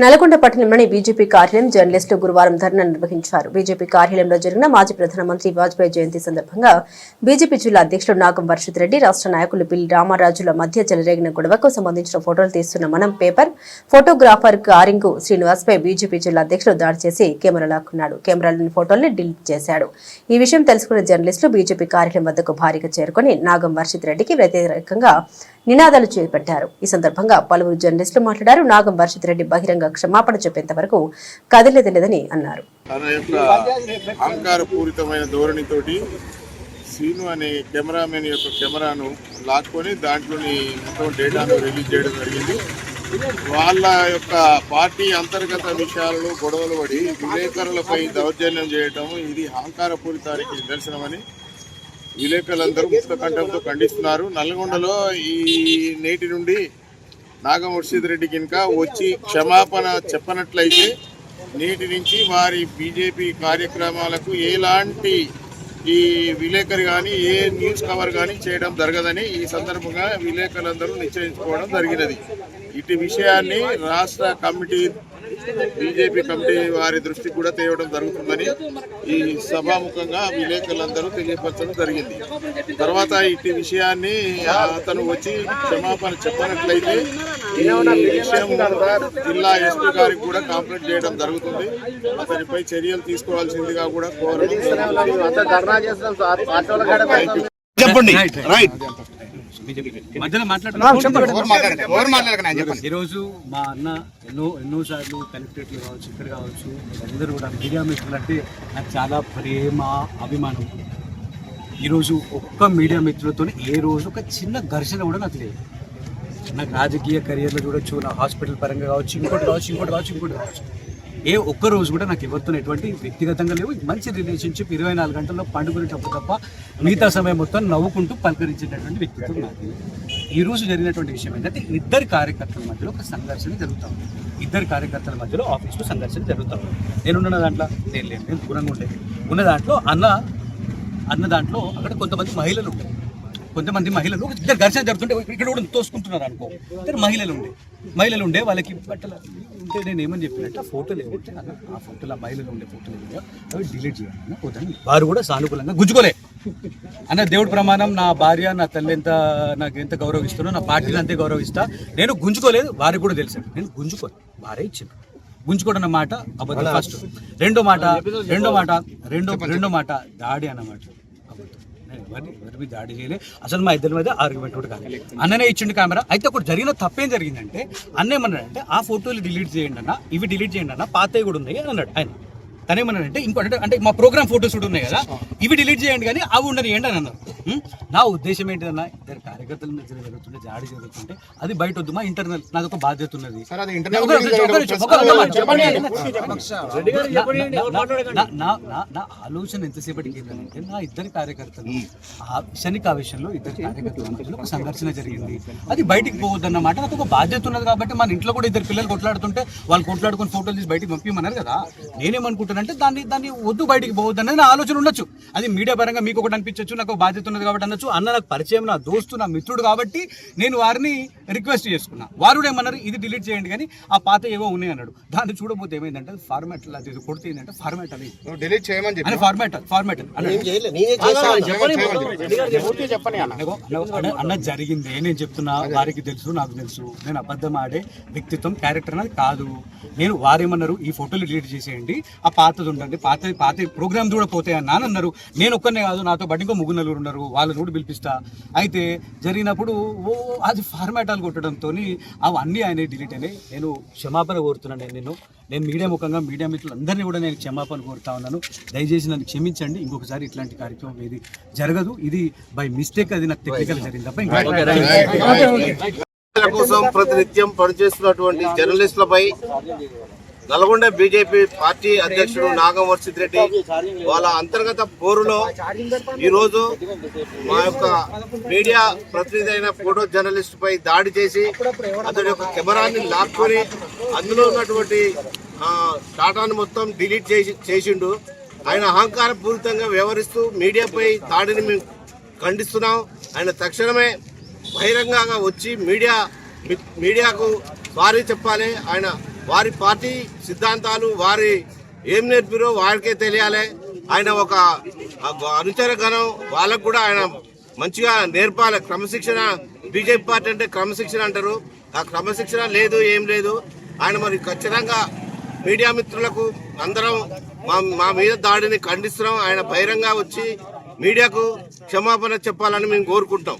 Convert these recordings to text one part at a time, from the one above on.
నల్గొండ పట్టణంలోని బీజేపీ కార్యాలయం జర్నలిస్టులు గురువారం ధర్నా నిర్వహించారు. బీజేపీ కార్యాలయంలో జరిగిన మాజీ ప్రధానమంత్రి వాజ్పేయి జయంతి సందర్భంగా బీజేపీ జిల్లా అధ్యక్షుడు నాగం వర్షిత్ రెడ్డి రాష్ట్ర నాయకులు పిల్లి రామారాజుల మధ్య చెలరేగిన గొడవకు సంబంధించిన ఫోటోలు తీస్తున్న మనం పేపర్ ఫోటోగ్రాఫర్ కారింగు శ్రీనివాస్పై బీజేపీ జిల్లా అధ్యక్షుడు దాడి చేసి కెమెరా లాక్కున్నాడు. కెమెరాలోని ఫోటోల్ని డిలీట్ చేశాడు. ఈ విషయం తెలుసుకున్న జర్నలిస్టులు బీజేపీ కార్యాలయం వద్దకు భారీగా చేరుకుని నాగం వర్షిత్ రెడ్డికి వ్యతిరేకంగా నినాదాలు చేపట్టారు. ఈ సందర్భంగా పలువురు జర్నలిస్టులు మాట్లాడారు. నాగం వర్షిత్ రెడ్డి బహిరంగ క్షమాపణ చెప్పేంత వరకు కదిలేది లేదని అన్నారు అహంకారపూరితమైన ధోరణితోటి సీను అనే కెమెరామెన్ యొక్క కెమెరాను లాక్కొని దాంట్లోని మొత్తం డేటాను రిలీజ్ చేయడం జరిగింది. వాళ్ళ యొక్క పార్టీ అంతర్గత విషయాలలో గొడవలు పడి విలేకరులపై దౌర్జన్యం చేయటం ఇది అహంకారపూరితానికి నిదర్శనమని విలేకరులందరూ ముక్తకంఠంతో ఖండిస్తున్నారు. నల్గొండలో ఈ నేటి నుండి నాగం ముర్షిద్ రెడ్డికి వచ్చి క్షమాపణ చెప్పనట్లయితే నేటి నుంచి వారి బీజేపీ కార్యక్రమాలకు ఎలాంటి ఈ విలేకరు కానీ ఏ న్యూస్ కవర్ కానీ చేయడం జరగదని ఈ సందర్భంగా విలేకరులందరూ నిశ్చయించుకోవడం జరిగినది. ఇటు విషయాన్ని రాష్ట్ర కమిటీ బీజేపీ కమిటీ వారి దృష్టికి కూడా తేవడం జరుగుతుందని ఈ సభాముఖంగా విలేకరులందరూ తెలియపరచడం జరిగింది. తర్వాత ఇటు విషయాన్ని అతను వచ్చి క్షమాపణ చెప్పనట్లయితే ఈ విషయం జిల్లా ఎస్పీ గారికి కూడా కాంప్లైంట్ చేయడం జరుగుతుంది. అతనిపై చర్యలు తీసుకోవాల్సిందిగా కూడా కోరడం చెప్పండి. రైట్ ఈరోజు మా అన్న ఎన్నో ఎన్నో సార్లు కలెక్టరేట్లు కావచ్చు ఇక్కడ కావచ్చు అందరూ కూడా మీడియా మిత్రులు అంటే నాకు చాలా ప్రేమ అభిమానం. ఈరోజు ఒక్క మీడియా మిత్రులతో ఏ రోజు ఒక చిన్న ఘర్షణ కూడా నాకు లేదు. నాకు రాజకీయ కెరియర్లో చూడొచ్చు నా హాస్పిటల్ పరంగా కావచ్చు ఇంకోటి కావచ్చు ఇంకోటి కావచ్చు ఇంకోటి కావచ్చు. ఏ ఒక్క రోజు కూడా నాకు ఎవరితో ఎటువంటి వ్యక్తిగతంగా లేవు. మంచి రిలేషన్షిప్ ఇరవై నాలుగు గంటల్లో పండుకునేటప్పుడు తప్ప మిగతా సమయం మొత్తం నవ్వుకుంటూ పలకరించేటటువంటి వ్యక్తిత్వం నాకు ఈ రోజు జరిగినటువంటి విషయం ఏంటంటే ఇద్దరు కార్యకర్తల మధ్యలో ఒక సంఘర్షణ జరుగుతా. ఉంది ఇద్దరు కార్యకర్తల మధ్యలో ఆఫీస్లో సంఘర్షణ జరుగుతా. ఉంది నేనున్న దాంట్లో నేను లేను నేను దూరంగా ఉండేది ఉన్న దాంట్లో అన్న అన్న దాంట్లో అక్కడ కొంతమంది మహిళలు ఉంటారు కొంతమంది మహిళలు ఇద్దరు ఘర్షణ జరుగుతుంటే ఇక్కడ కూడా తోసుకుంటున్నారు అనుకో. ఇద్దరు మహిళలు ఉండే. మహిళలు ఉండే వాళ్ళకి బట్టలు ఉంటే నేను ఏమని చెప్పినట్టు ఆ ఫోటోలు ఏమంటే ఆ ఫోటోలు ఆ మహిళలు ఉండే ఫోటోలు ఏమో అవి డిలీట్ చేయాలి వద్దని వారు కూడా సానుకూలంగా గుంజుకోలే అన్న దేవుడి ప్రమాణం నా భార్య నా తల్లి ఎంత నాకు ఎంత గౌరవిస్తున్నా నా పార్టీని అంతే గౌరవిస్తా. నేను గుంజుకోలేదు వారికి కూడా తెలుసు నేను గుంజుకోలేదు వారే ఇచ్చింది గుంజుకోవడం మాట అబద్ధం ఫస్ట్. రెండో మాట రెండో మాట రెండో రెండో మాట దాడి అన్నమాట. అబద్ధం. ఎవరిని ఎవరి దాడి చేయలే. అసలు మా ఇద్దరి మీద ఆర్గ్యుమెంట్ కూడా కాదు అన్ననే ఇచ్చిండు కెమెరా అయితే ఒకటి జరిగిన తప్పేం జరిగిందంటే అన్న ఏమన్నాడంటే ఆ ఫోటోలు డిలీట్ చేయండి అన్న. ఇవి డిలీట్ చేయండి అన్న. పాతవి కూడా ఉన్నాయి అని అన్నాడు ఆయన. తనేమన్నాడంటే ఇంకోటి అంటే- అంటే మా ప్రోగ్రామ్ ఫోటోస్ కూడా ఉన్నాయి కదా ఇవి డిలీట్ చేయండి కానీ అవి ఉండనియండి అని అన్నారు? నా ఉద్దేశం ఏంటిదన్నా ఇద్దరు కార్యకర్తల మధ్య జరుగుతుంటే జాడి జరుగుతుంటే అది బయట వద్దు మా ఇంటర్నల్ నాది ఒక బాధ్యత ఉన్నది. నా- ఆలోచన ఎంతసేపటికి ఏంటంటే నా ఇద్దరి కార్యకర్తలు ఆ క్షణిక ఆవేశంలో ఇద్దరు కార్యకర్తల మధ్యలో ఒక సంఘర్షణ జరిగింది. అది బయటికి పోవద్దన్నమాట నాకు ఒక బాధ్యత ఉన్నది కాబట్టి మన ఇంట్లో కూడా ఇద్దరు పిల్లలు కొట్లాడుతుంటే వాళ్ళు కొట్లాడుకుని ఫోటోలు తీసి బయటికి పంపించమన్నారు కదా. అంటే దాన్ని దాన్ని వద్దు బయటికి పోవద్దు అనేది నా ఆలోచన ఉండొచ్చు. అది మీడియా పరంగా మీకు ఒకటి అనిపించవచ్చు నాకు బాధ్యత ఉన్నది కాబట్టి అనొచ్చు. అన్న నాకు పరిచయం నా దోస్తు నా మిత్రుడు కాబట్టి నేను వారిని రిక్వెస్ట్ చేసుకున్నా. వారు కూడా ఏమన్నారు? ఇది డిలీట్ చేయండి కానీ ఆ పాత ఏవో ఉన్నాయి అన్నాడు. దాన్ని చూడబోతే ఏమైందంటే ఫార్మాట్ అది కొడితే ఏంటంటే ఫార్మాట్ అని డిలీట్ చేయమని చెప్పి. ఫార్మాట్ ఫార్మాట్ అన్న- అన్న జరిగింది నేను చెప్తున్నా. వారికి తెలుసు నాకు తెలుసు. నేను అబద్ధం ఆడే వ్యక్తిత్వం క్యారెక్టర్ అనేది కాదు. నేను వారేమన్నారు? ఈ ఫోటోలు డిలీట్ చేసేయండి. ఆ పాతది ఉండండి. పాత పాత ప్రోగ్రామ్ కూడా అని అన్నారు. నేను ఒక్కనే కాదు నాతో పాటు ఇంకో ముగ్గురు నలుగురు ఉన్నారు. వాళ్ళని కూడా పిలిపిస్తా. అయితే జరిగినప్పుడు ఓ అది ఫార్మాటాలు కొట్టడంతో అవన్నీ ఆయన డిలీట్ అయినాయి నేను క్షమాపణ కోరుతున్నాను నేను నిన్ను నేను మీడియా ముఖంగా మీడియా మిత్రులందరినీ కూడా నేను క్షమాపణ కోరుతా ఉన్నాను దయచేసి నన్ను క్షమించండి ఇంకొకసారి ఇట్లాంటి కార్యక్రమం ఏది జరగదు ఇది బై మిస్టేక్ అది నాకు టెక్నికల్ జరిగింది తప్ప కోసం ప్రతినిత్యం పనిచేస్తున్నటువంటి జర్నలిస్టులపై నల్గొండ బీజేపీ పార్టీ అధ్యక్షుడు నాగం వర్షిత్ రెడ్డి వాళ్ళ అంతర్గత పోరులో ఈరోజు మా యొక్క మీడియా ప్రతినిధి అయిన ఫోటో జర్నలిస్ట్ పై దాడి చేసి అతడి యొక్క కెమెరాని లాక్కొని అందులో ఉన్నటువంటి డాటాను మొత్తం డిలీట్ చేసి చేసిండు. ఆయన అహంకారపూరితంగా వ్యవహరిస్తూ మీడియాపై దాడిని మేము ఖండిస్తున్నాం. ఆయన తక్షణమే బహిరంగంగా వచ్చి మీడియా మీడియాకు సారీ చెప్పాలి. ఆయన వారి పార్టీ సిద్ధాంతాలు వారి ఏం నేర్పిరో వారికే తెలియాలి. ఆయన ఒక అనుచర గణం వాళ్ళకు కూడా ఆయన మంచిగా నేర్పాలి. క్రమశిక్షణ బీజేపీ పార్టీ అంటే క్రమశిక్షణ అంటారు. ఆ క్రమశిక్షణ లేదు ఏం లేదు. ఆయన మరి ఖచ్చితంగా మీడియా మిత్రులకు అందరం మా మా మీద దాడిని ఖండిస్తున్నాం. ఆయన బహిరంగ వచ్చి మీడియాకు క్షమాపణ చెప్పాలని మేము కోరుకుంటాం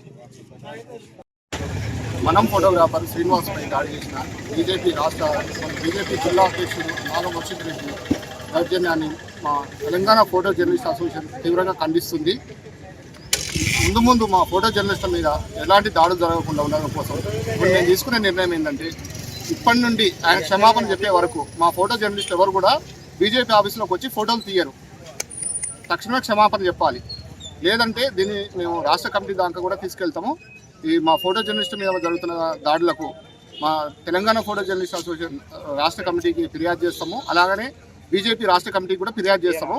మనం ఫోటోగ్రాఫర్ శ్రీనివాస్పై దాడి చేసిన బీజేపీ రాష్ట్ర బీజేపీ జిల్లా అధ్యక్షుడు నాగం వర్షిత్ రెడ్డి దౌర్జన్యాన్ని మా తెలంగాణ ఫోటో జర్నలిస్ట్ అసోసియేషన్ తీవ్రంగా ఖండిస్తుంది. ముందు ముందు మా ఫోటో జర్నలిస్టుల మీద ఎలాంటి దాడులు జరగకుండా ఉండడం కోసం ఇప్పుడు నేను తీసుకునే నిర్ణయం ఏంటంటే ఇప్పటి నుండి ఆయన క్షమాపణ చెప్పే వరకు మా ఫోటో జర్నలిస్ట్ ఎవరు కూడా బీజేపీ ఆఫీసులోకి వచ్చి ఫోటోలు తీయరు. తక్షణమే క్షమాపణ చెప్పాలి. లేదంటే దీన్ని మేము రాష్ట్ర కమిటీ దాకా కూడా తీసుకెళ్తాము. ఈ మా ఫోటో జర్నలిస్ట్ మీద జరుగుతున్న దాడులకు మా తెలంగాణ ఫోటో జర్నలిస్ట్ అసోసియేషన్ రాష్ట్ర కమిటీకి ఫిర్యాదు చేస్తాము. అలాగనే బీజేపీ రాష్ట్ర కమిటీకి కూడా ఫిర్యాదు చేస్తాము.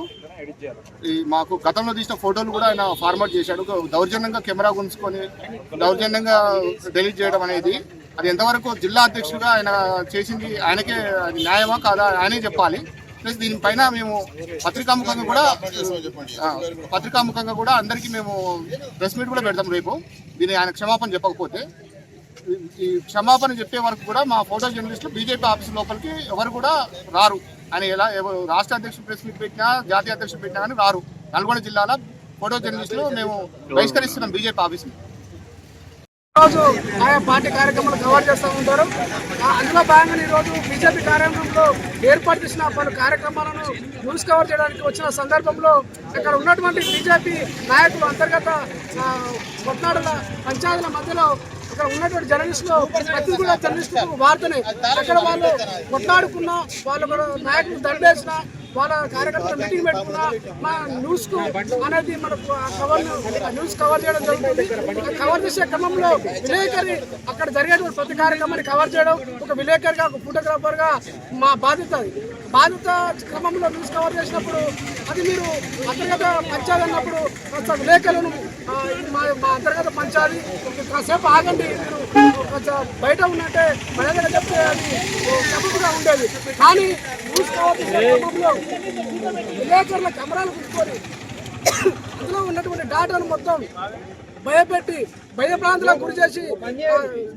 ఈ మాకు గతంలో తీసిన ఫోటోలు కూడా ఆయన ఫార్మాట్ చేశాడు. దౌర్జన్యంగా కెమెరా గుంచుకొని దౌర్జన్యంగా డిలీట్ చేయడం అనేది అది ఎంతవరకు జిల్లా అధ్యక్షుడిగా ఆయన చేసింది ఆయనకే అది న్యాయమా కాదా ఆయనే చెప్పాలి. ప్లస్ దీనిపైన మేము పత్రికాముఖంగా కూడా పత్రికాముఖంగా కూడా అందరికీ మేము ప్రెస్ మీట్ కూడా పెడతాం రేపు. దీని ఆయన క్షమాపణ చెప్పకపోతే. ఈ- క్షమాపణ చెప్పే వరకు కూడా మా ఫోటో జర్నలిస్టులు బీజేపీ ఆఫీస్ లోపలికి ఎవరు కూడా రారు. ఆయన ఎలా ఎవరు రాష్ట్ర అధ్యక్షుడు ప్రెస్ మీట్ పెట్టినా జాతీయ అధ్యక్షుడు పెట్టినా కానీ రారు. నల్గొండ జిల్లాలో ఫోటో జర్నలిస్టులు మేము బహిష్కరిస్తున్నాం బీజేపీ ఆఫీస్ని. రోజు ఆయా పార్టీ కార్యక్రమాలు కవర్ చేస్తూ ఉంటారు. అందులో భాగంగా ఈరోజు బీజేపీ కార్యక్రమంలో ఏర్పాటు చేసిన పలు కార్యక్రమాలను న్యూస్ కవర్ చేయడానికి వచ్చిన సందర్భంలో అక్కడ ఉన్నటువంటి బీజేపీ నాయకులు అంతర్గత ఆ, పంచాయతీల మధ్యలో అక్కడ ఉన్నటువంటి జర్నలిస్టులు ప్రతి కూడా జర్నలిస్టులు వార్తనే అక్కడ వాళ్ళు కొట్లాడుకున్న వాళ్ళు నాయకులు దండేసిన వాళ్ళ కార్యకర్తలు మీటింగ్ పెట్టుకున్నా మా న్యూస్కు అనేది మనకు ఆ కవర్ న్యూస్ కవర్ చేయడం జరుగుతుంది. కవర్ చేసే క్రమంలో విలేకరి అక్కడ జరిగేటువంటి ప్రతి కార్యక్రమాన్ని కవర్ చేయడం ఒక విలేకరిగా ఒక ఫోటోగ్రాఫర్గా మా బాధ్యత అది. బాధ్యత క్రమంలో న్యూస్ కవర్ చేసినప్పుడు అది మీరు అంతర్గత పంచాలన్నప్పుడు విలేకరులను ఇది మా మా అంతర్గత పంచాలి. కాసేపు ఆగండి. మీరు కొంచెం బయట ఉన్నట్టే మన దగ్గర చెప్తే అది సబబుగా ఉండేది. కానీ న్యూస్ విలేకరుల కెమెరాలు పుట్టుకొని అందులో ఉన్నటువంటి డాటాను మొత్తం భయపెట్టి భయభ్రాంతులకు గురి చేసి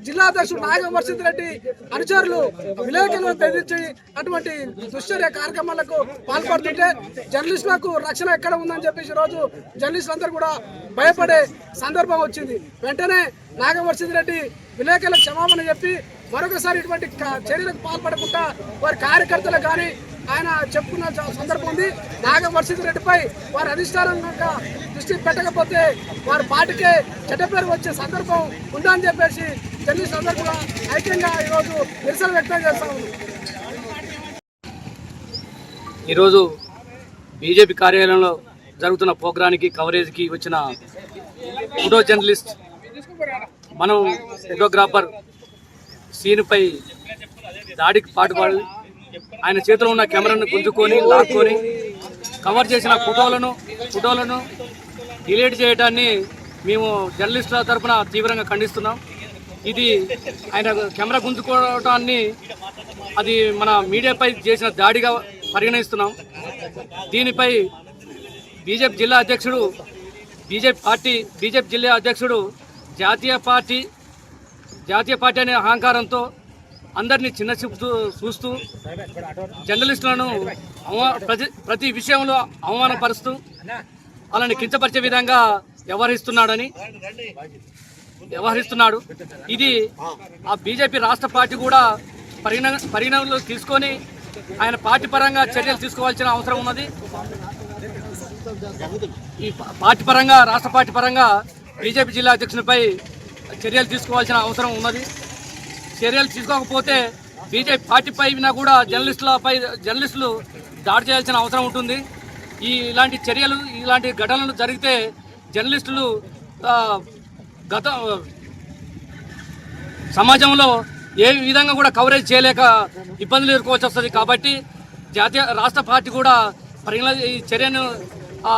జిల్లా అధ్యక్షుడు నాగం రెడ్డి అనుచరులు విలేకరులను బెదిరించి అటువంటి దుశ్చర్య కార్యక్రమాలకు పాల్పడుతుంటే జర్నలిస్టులకు రక్షణ ఎక్కడ ఉందని చెప్పేసి రోజు జర్నలిస్టులు అందరూ కూడా భయపడే సందర్భం వచ్చింది. వెంటనే నాగం రెడ్డి విలేకరులకు క్షమాపణ చెప్పి మరొకసారి ఇటువంటి చర్యలకు పాల్పడకుండా వారి కార్యకర్తలకు కానీ ఆయన చెప్పుకున్న సందర్భం ఉంది. నాగ రెడ్డిపై వారి అధిష్టానం కనుక దృష్టి పెట్టకపోతే వారి పార్టీకే చెడ్డ పేరు వచ్చే సందర్భం ఉందని చెప్పేసి తెలియ సందర్భంగా ఐక్యంగా ఈరోజు నిరసన వ్యక్తం చేస్తా ఈరోజు బీజేపీ కార్యాలయంలో జరుగుతున్న ప్రోగ్రానికి కవరేజ్కి వచ్చిన ఫోటో జర్నలిస్ట్ మనం ఫోటోగ్రాఫర్ సీన్పై దాడికి పాటుపడి ఆయన చేతిలో ఉన్న కెమెరాను గుంజుకొని లాక్కొని కవర్ చేసిన ఫోటోలను ఫోటోలను డిలీట్ చేయడాన్ని మేము జర్నలిస్టుల తరపున తీవ్రంగా ఖండిస్తున్నాం. ఇది ఆయన కెమెరా గుంజుకోవటాన్ని అది మన మీడియాపై చేసిన దాడిగా పరిగణిస్తున్నాం. దీనిపై బీజేపీ జిల్లా అధ్యక్షుడు బీజేపీ పార్టీ బీజేపీ జిల్లా అధ్యక్షుడు జాతీయ పార్టీ జాతీయ పార్టీ అనే అహంకారంతో అందరినీ చిన్న చూపుతూ చూస్తూ జర్నలిస్టులను అవమా- ప్రతి ప్రతి విషయంలో అవమానపరుస్తూ వాళ్ళని కించపరిచే విధంగా వ్యవహరిస్తున్నాడని వ్యవహరిస్తున్నాడు. ఇది ఆ బీజేపీ రాష్ట్ర పార్టీ కూడా పరిగణ పరిగణలో తీసుకొని ఆయన పార్టీ పరంగా చర్యలు తీసుకోవాల్సిన అవసరం ఉన్నది. ఈ పార్టీ పరంగా రాష్ట్ర పార్టీ పరంగా బీజేపీ జిల్లా అధ్యక్షునిపై చర్యలు తీసుకోవాల్సిన అవసరం ఉన్నది. చర్యలు తీసుకోకపోతే బీజేపీ పార్టీ పైన కూడా జర్నలిస్టులపై జర్నలిస్టులు దాడి చేయాల్సిన అవసరం ఉంటుంది. ఈ ఇలాంటి చర్యలు ఇలాంటి ఘటనలు జరిగితే జర్నలిస్టులు గత సమాజంలో ఏ విధంగా కూడా కవరేజ్ చేయలేక ఇబ్బందులు ఎదుర్కోవాల్సి వస్తుంది కాబట్టి జాతీయ రాష్ట్ర పార్టీ కూడా పరిగణ ఈ చర్యను ఆ,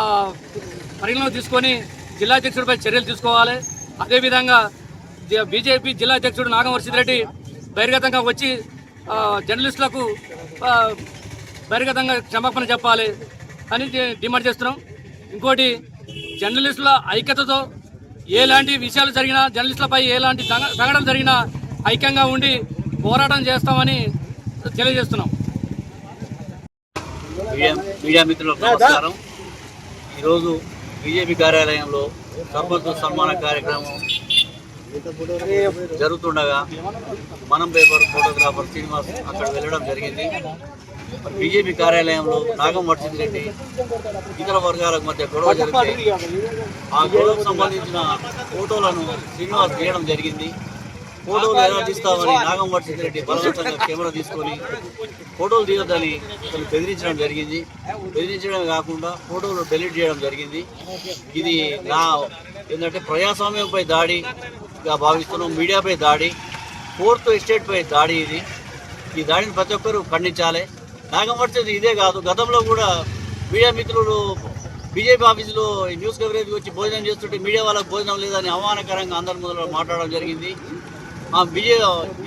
పరిగణలో తీసుకొని జిల్లా అధ్యక్షుడిపై చర్యలు తీసుకోవాలి. అదేవిధంగా బీజేపీ జిల్లా అధ్యక్షుడు నాగం వర్షిత్ రెడ్డి బహిర్గతంగా వచ్చి ఆ, జర్నలిస్టులకు బహిర్గతంగా క్షమాపణ చెప్పాలి అని డిమాండ్ చేస్తున్నాం. ఇంకోటి జర్నలిస్టుల ఐక్యతతో ఎలాంటి విషయాలు జరిగినా జర్నలిస్టులపై ఎలాంటి సంఘ- సంఘటనలు జరిగినా ఐక్యంగా ఉండి పోరాటం చేస్తామని తెలియజేస్తున్నాం. మీడియా మీడియా మిత్రులకు నమస్కారం. ఈరోజు బీజేపీ కార్యాలయంలో సర్పంచ్ సన్మాన కార్యక్రమం జరుగుతుండగా మనం పేపర్ ఫోటోగ్రాఫర్ శ్రీనివాస్ అక్కడ వెళ్ళడం జరిగింది. బీజేపీ కార్యాలయంలో నాగం వర్షిత్ రెడ్డి ఇతర వర్గాలకు మధ్య గొడవ జరిగింది ఆ గొడవకు సంబంధించిన ఫోటోలను శ్రీనివాస్ తీయడం జరిగింది. ఫోటోలు ఎలా తీస్తామని నాగం వర్షిత్ రెడ్డి బలవంతంగా కెమెరా తీసుకొని ఫోటోలు తీయొద్దని అతను బెదిరించడం జరిగింది. బెదిరించడం కాకుండా ఫోటోలు డిలీట్ చేయడం జరిగింది. ఇది నా ఏంటంటే ప్రజాస్వామ్యంపై దాడి భావిస్తున్నాం. మీడియాపై దాడి ఫోర్త్ ఎస్టేట్పై దాడి ఇది. ఈ దాడిని ప్రతి ఒక్కరూ ఖండించాలి. నాగమర్చేది ఇదే కాదు గతంలో కూడా మీడియా మిత్రులు బీజేపీ ఆఫీసులో న్యూస్ కవరేజ్ వచ్చి భోజనం చేస్తుంటే మీడియా వాళ్ళకి భోజనం లేదని అవమానకరంగా అందరి ముందు మాట్లాడడం జరిగింది. ఆ బీజే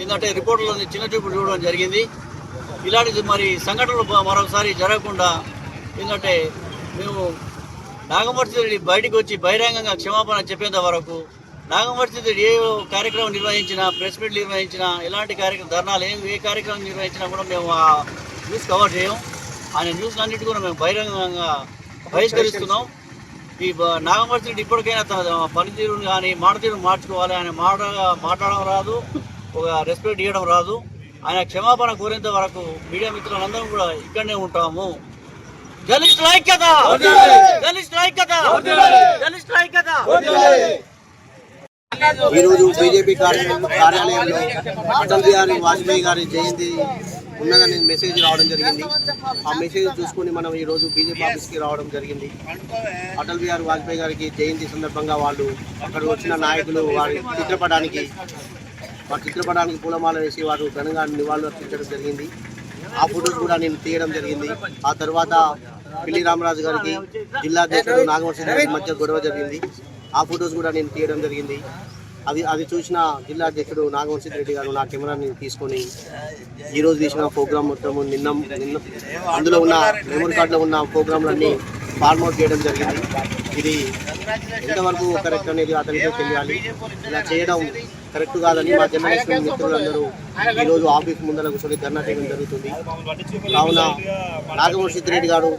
ఏంటంటే రిపోర్టులో చిన్న చూపు చూడడం జరిగింది. ఇలాంటి మరి సంఘటనలు మరొకసారి జరగకుండా ఏంటంటే మేము నాగమూర్తి రెడ్డి బయటకు వచ్చి బహిరంగంగా క్షమాపణ చెప్పేంత వరకు నాగమర్తి రెడ్డి ఏ కార్యక్రమం నిర్వహించినా ప్రెస్ మీట్ నిర్వహించినా ఎలాంటి కార్యక్రమం ధర్నాలు ఏం ఏ కార్యక్రమం నిర్వహించినా కూడా మేము ఆ న్యూస్ కవర్ చేయం. ఆయన న్యూస్ అన్నిటి కూడా మేము బహిరంగంగా బహిష్కరిస్తున్నాం. ఈ బ- నాగమర్తి రెడ్డి ఇప్పటికైనా తన పనితీరుని కానీ మాటతీరుని మార్చుకోవాలి. ఆయన మాట మాట్లాడడం రాదు ఒక రెస్పెక్ట్ ఇవ్వడం రాదు. ఆయన క్షమాపణ కోరేంత వరకు మీడియా మిత్రులందరం కూడా ఇక్కడనే ఉంటాము. జర్నలిస్టుల ఐక్యత! జర్నలిస్టుల ఐక్యత! జర్నలిస్టుల ఐక్యత! ఈరోజు బీజేపీ కార్యాలయంలో అటల్ బిహారీ వాజ్పేయి గారి జయంతి ఉన్నదని మెసేజ్ రావడం జరిగింది. ఆ మెసేజ్ చూసుకొని మనం ఈరోజు బీజేపీ ఆఫీస్కి రావడం జరిగింది. అటల్ బిహారీ వాజ్పేయి గారికి జయంతి సందర్భంగా వాళ్ళు అక్కడ వచ్చిన నాయకులు వారి చిత్రపటానికి వారి చిత్రపటానికి పూలమాల వేసి వారు ఘనంగా నివాళులు అర్పించడం జరిగింది. ఆ ఫొటోస్ కూడా నేను తీయడం జరిగింది. ఆ తర్వాత పిల్లి రామరాజు గారికి జిల్లా అధ్యక్షుడు నాగవంశీ గారికి మధ్య గొడవ జరిగింది. ఆ ఫొటోస్ కూడా నేను తీయడం జరిగింది. అది అది చూసిన జిల్లా అధ్యక్షుడు నాగవంశీ రెడ్డి గారు నా కెమెరాని తీసుకొని ఈ రోజు తీసిన ప్రోగ్రామ్ మొత్తం నిన్న నిన్న అందులో ఉన్న మెమరీ కార్డులో ఉన్న ప్రోగ్రాంలన్నీ ఫార్మౌట్ చేయడం జరిగింది. ఇది ఎంతవరకు కరెక్ట్ అనేది అతనితో తెలియాలి. ఇలా చేయడం కరెక్ట్ కాదని మా జర్నలిస్ట్ మిత్రులందరూ ఈ రోజు ఆఫీస్ ముందర కూర్చొని ధర్నా చేయడం జరుగుతుంది. కావున నాగమూర్షిత్ రెడ్డి గారు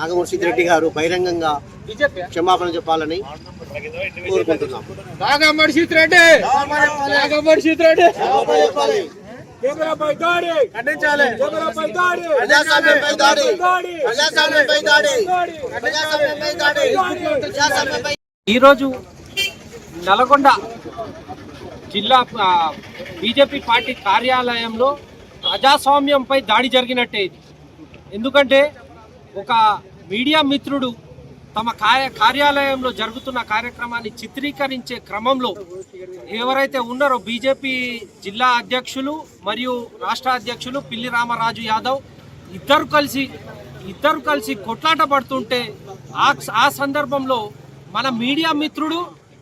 నాగమూర్షిత్ రెడ్డి గారు బహిరంగంగా క్షమాపణ చెప్పాలని కోరుకుంటున్నాం. నాగమర్షిత్ రెడ్డి! నాగమర్షిత్ రెడ్డి! కెమెరాపై దాడి ఖండించాలి. కెమెరాపై దాడి ప్రజాస్వామ్యంపై దాడి. ప్రజాస్వామ్యంపై దాడి. ప్రజాస్వామ్యంపై దాడి. ప్రజాస్వామ్యంపై ఈరోజు నల్గొండ జిల్లా బీజేపీ పార్టీ కార్యాలయంలో ప్రజాస్వామ్యంపై దాడి జరిగినట్టే ఇది. ఎందుకంటే ఒక మీడియా మిత్రుడు తమ కార్య కార్యాలయంలో జరుగుతున్న కార్యక్రమాన్ని చిత్రీకరించే క్రమంలో ఎవరైతే ఉన్నారో బీజేపీ జిల్లా అధ్యక్షులు మరియు రాష్ట్ర అధ్యక్షులు పిల్లి రామరాజు యాదవ్ ఇద్దరు కలిసి ఇద్దరు కలిసి కొట్లాట పడుతుంటే ఆ ఆ సందర్భంలో మన మీడియా మిత్రుడు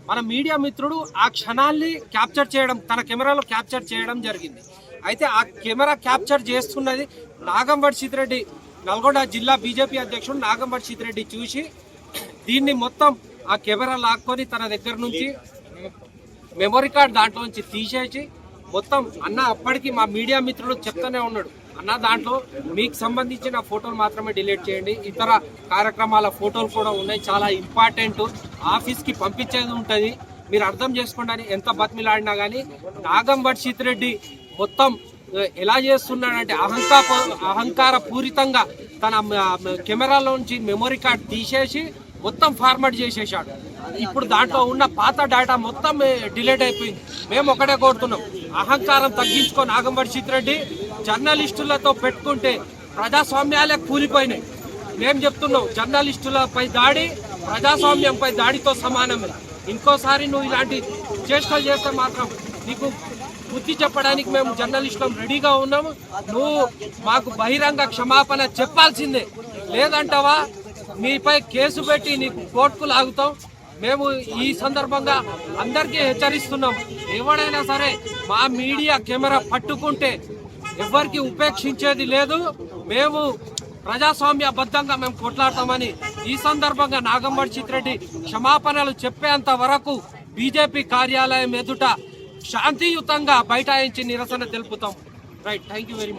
మన మీడియా మిత్రుడు ఆ క్షణాల్ని క్యాప్చర్ చేయడం తన కెమెరాలో క్యాప్చర్ చేయడం జరిగింది. అయితే ఆ కెమెరా క్యాప్చర్ చేస్తున్నది నాగంబడి సిద్ధిరెడ్డి నల్గొండ జిల్లా బీజేపీ అధ్యక్షుడు నాగంబడి సిద్ధిరెడ్డి చూసి దీన్ని మొత్తం ఆ కెమెరా లాక్కొని తన దగ్గర నుంచి మెమరీ కార్డ్ దాంట్లో నుంచి తీసేసి మొత్తం అన్న అప్పటికి మా మీడియా మిత్రుడు చెప్తూనే ఉన్నాడు. అన్న దాంట్లో మీకు సంబంధించిన ఫోటోలు మాత్రమే డిలీట్ చేయండి. ఇతర కార్యక్రమాల ఫోటోలు కూడా ఉన్నాయి. చాలా ఇంపార్టెంట్. ఆఫీస్కి పంపించేది ఉంటుంది. మీరు అర్థం చేసుకోండి అని ఎంత బతిమిలాడినా కానీ నాగం వర్షిత్ రెడ్డి మొత్తం ఎలా చేస్తున్నాడంటే అహంకార అహంకార పూరితంగా తన కెమెరాలోంచి మెమొరీ కార్డ్ తీసేసి మొత్తం ఫార్మాట్ చేసేసాడు ఇప్పుడు దాంట్లో ఉన్న పాత డేటా మొత్తం డిలీట్ అయిపోయింది. మేము ఒకటే కోరుతున్నాం. అహంకారం తగ్గించుకొని నాగంబడి చిత్రెడ్డి జర్నలిస్టులతో పెట్టుకుంటే ప్రజాస్వామ్యాలే కూలిపోయినాయి. మేము చెప్తున్నాం జర్నలిస్టులపై దాడి ప్రజాస్వామ్యంపై దాడితో సమానమే. ఇంకోసారి నువ్వు ఇలాంటి చేష్టలు చేస్తే మాత్రం నీకు బుద్ధి చెప్పడానికి మేము జర్నలిస్టులం రెడీగా ఉన్నాము. నువ్వు మాకు బహిరంగ క్షమాపణ చెప్పాల్సిందే. లేదంటావా? మీపై కేసు పెట్టి నీకు కోర్టుకు లాగుతాం. మేము ఈ సందర్భంగా అందరికీ హెచ్చరిస్తున్నాం. ఎవడైనా సరే మా మీడియా కెమెరా పట్టుకుంటే ఎవరికి ఉపేక్షించేది లేదు. మేము ప్రజాస్వామ్యబద్ధంగా మేము కొట్లాడతామని ఈ సందర్భంగా నాగంబడి చిత్రెడ్డి క్షమాపణలు చెప్పేంత వరకు బీజేపీ కార్యాలయం ఎదుట శాంతియుతంగా బైఠాయించి నిరసన తెలుపుతాం. Right thank you very much